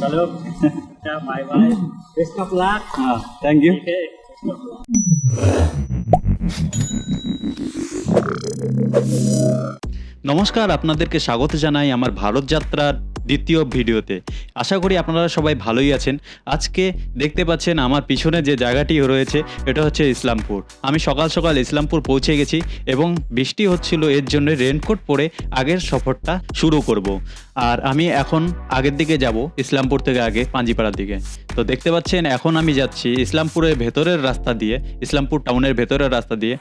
চলো ah, নমস্কার আপনাদেরকে স্বাগত জানাই আমার ভারত যাত্রার দ্বিতীয় ভিডিওতে। আশা করি আপনারা সবাই ভালোই আছেন। আজকে দেখতে পাচ্ছেন আমার পিছনে যে জায়গাটি রয়েছে, এটা হচ্ছে ইসলামপুর। আমি সকাল সকাল ইসলামপুর পৌঁছে গেছি এবং বৃষ্টি হচ্ছিল, এর জন্য রেনকোট পরে আগের সফরটা শুরু করব। আর আমি এখন আগের দিকে যাব, ইসলামপুর থেকে আগে পাঞ্জিপাড়ার দিকে। তো দেখতে পাচ্ছেন, এখন আমি যাচ্ছি ইসলামপুরের ভেতরের রাস্তা দিয়ে, ইসলামপুর টাউনের ভেতরের রাস্তা দিয়ে।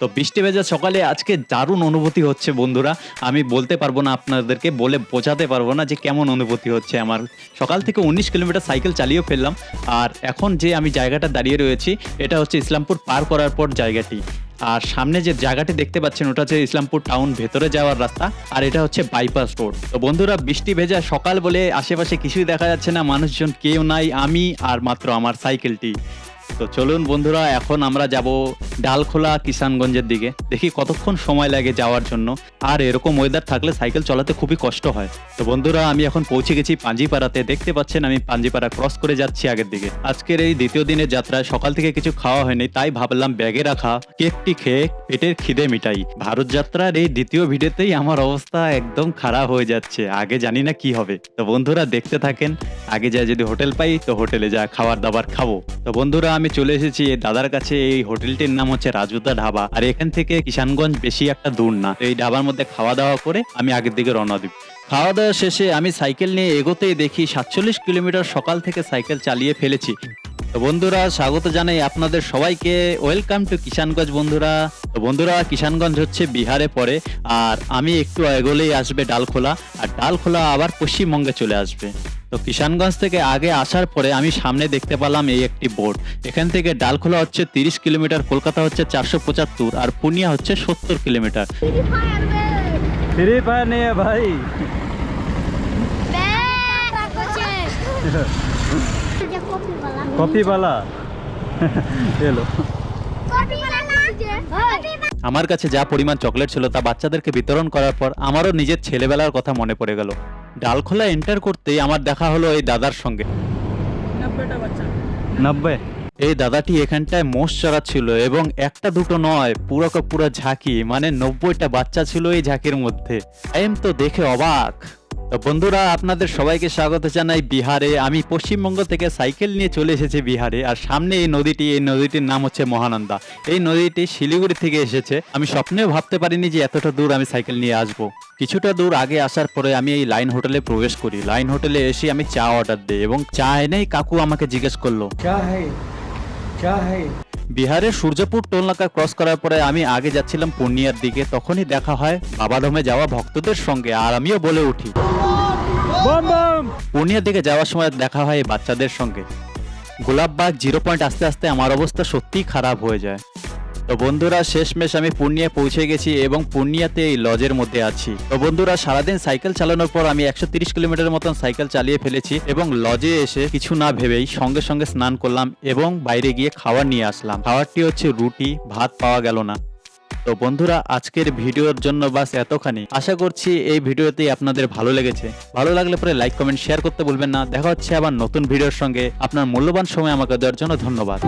তো বৃষ্টি ভেজা সকালে আজকে দারুণ অনুভূতি হচ্ছে বন্ধুরা। আমি বলতে পারব না আপনাদেরকে, বলে বোঝাতে পারব না যে কেমন অনুভূতি হচ্ছে আমার। সকাল থেকে উনিশ কিলোমিটার সাইকেল চালিয়েও ফেললাম, আর এখন যে আমি জায়গাটা দাঁড়িয়ে রয়েছি, এটা হচ্ছে ইসলামপুর পার করার পর জায়গাটি। আর সামনে যে জায়গাটি দেখতে পাচ্ছেন, ওটা হচ্ছে ইসলামপুর টাউন ভেতরে যাওয়ার রাস্তা, আর এটা হচ্ছে বাইপাস রোড। তো বন্ধুরা, বৃষ্টি ভেজা সকাল বলে আশেপাশে কিছুই দেখা যাচ্ছে না, মানুষজন কেউ নাই, আমি আর মাত্র আমার সাইকেলটি। তো চলুন বন্ধুরা, এখন আমরা যাব ডালখোলা কিষানগঞ্জের দিকে। দেখি কতক্ষণ সময় লাগে যাওয়ার জন্য। আর এরকম ওয়েদার থাকলে সাইকেল চালাতে খুবই কষ্ট হয়। তো বন্ধুরা, আমি এখন পৌঁছে গেছি পাঞ্জিপাড়াতে। দেখতে পাচ্ছেন, আমি পাঞ্জিপাড়া ক্রস করে যাচ্ছি আগের দিকে। আজকের এই দ্বিতীয় দিনের যাত্রায় সকাল থেকে কিছু খাওয়া হয়নি, তাই ভাবলাম ব্যাগে রাখা, কেকটি খেয়ে পেটের খিদে মিটাই। ভারত যাত্রার এই দ্বিতীয় ভিডিওতেই আমার অবস্থা একদম খারাপ হয়ে যাচ্ছে। আগে জানি না কি হবে। তো বন্ধুরা, দেখতে থাকেন আগে যা যদি হোটেল পাই, তো হোটেলে যা খাবার দাবার খাব। তো বন্ধুরা, আমি চলে এসেছি দাদার কাছে। এই হোটেলটির নাম হচ্ছে রাজুদা ঢাবা। আর এখান থেকে কিষানগঞ্জ বেশি একটা দূর না। এই ঢাবার মধ্যে খাওয়া দাওয়া করে আমি আগের দিকে রওনা দিব। খাওয়া দাওয়া শেষে আমি সাইকেল নিয়ে এগোতেই দেখি সাতচল্লিশ কিলোমিটার সকাল থেকে সাইকেল চালিয়ে ফেলেছি। তো বন্ধুরা, স্বাগত জানাই আপনাদের সবাইকে। ওয়েলকাম টু কিষানগঞ্জ বন্ধুরা। তো বন্ধুরা, কিষানগঞ্জ হচ্ছে বিহারে পড়ে। আর আমি একটু এগোলেই আসবে ডালখোলা। আর ডালখোলা আবার পশ্চিমবঙ্গে চলে আসবে। তো কিষানগঞ্জ থেকে আগে আসার পরে আমি সামনে দেখতে পেলাম এই একটি বোর্ড। এখান থেকে ডালখোলা হচ্ছে তিরিশ কিলোমিটার কলকাতা হচ্ছে চারশো পঁচাত্তর আর পুনিয়া হচ্ছে সত্তর কিলোমিটার। ফ্রি ফায়ার নেই ভাই। কপিবালা এলো। আমার কাছে যা পরিমাণ চকলেট ছিল তা বাচ্চাদেরকে বিতরণ করার পর আমারও নিজের ছেলেবেলার কথা মনে পড়ে গেল। ডালখোলা এন্টার করতেই আমার দেখা হলো এই দাদার সঙ্গে। নব্বই? এই দাদাটি এখানটায় মোষ চড়া ছিল এবং একটা দুটো নয় পুরো পুরো ঝাঁকি মানে নব্বইটা বাচ্চা ছিল এই ঝাঁকির মধ্যে। এম তো দেখে অবাক। বন্ধুরা, আপনাদের সবাইকে স্বাগত জানাই বিহারে। আমি পশ্চিমবঙ্গ থেকে সাইকেল নিয়ে চলে এসেছি বিহারে, আর সামনে এই নদীটি, এই নদীটির নাম হচ্ছে মহানন্দা। এই নদীটি শিলিগুড়ি থেকে এসেছে। আমি স্বপ্নেও ভাবতে পারিনি যে এতটা দূর আমি সাইকেল নিয়ে আসব। কিছুটা দূর আগে আসার পরে আমি এই লাইন হোটেলে প্রবেশ করি। লাইন হোটেলে এসে আমি চা অর্ডার দিই এবং চা এনেই কাকু আমাকে জিজ্ঞেস করল, চা চা হ্যাঁ বিহারের সূর্যপুর টোলনাকা ক্রস করার পরে আমি আগে যাচ্ছিলাম পূর্ণিয়ার দিকে তখনই দেখা হয় বাবাধামে যাওয়া ভক্তদের সঙ্গে আর আমিও বলে উঠি। পূর্ণিয়ার দিকে যাওয়ার সময় দেখা হয় এই বাচ্চাদের সঙ্গে। গোলাপবাগ জিরো পয়েন্ট আস্তে আস্তে আমার অবস্থা সত্যিই খারাপ হয়ে যায়। তো বন্ধুরা, শেষমেশ আমি পূর্ণিয়া পৌঁছে গেছি এবং পূর্ণিয়াতে এই লজের মধ্যে আছি। তো বন্ধুরা, সারাদিন সাইকেল চালানোর পর আমি একশো তিরিশ কিলোমিটার মতন সাইকেল চালিয়ে ফেলেছি এবং লজে এসে কিছু না ভেবেই সঙ্গে সঙ্গে স্নান করলাম এবং বাইরে গিয়ে খাবার নিয়ে আসলাম। খাবারটি হচ্ছে রুটি, ভাত পাওয়া গেল না। তো বন্ধুরা, আজকের ভিডিওর জন্য বাস এতখানি। আশা করছি এই ভিডিওতে আপনাদের ভালো লেগেছে। ভালো লাগলে পরে লাইক, কমেন্ট, শেয়ার করতে ভুলবেন না। দেখা হচ্ছে আবার নতুন ভিডিওর সঙ্গে। আপনার মূল্যবান সময় আমাকে দেওয়ার জন্য ধন্যবাদ।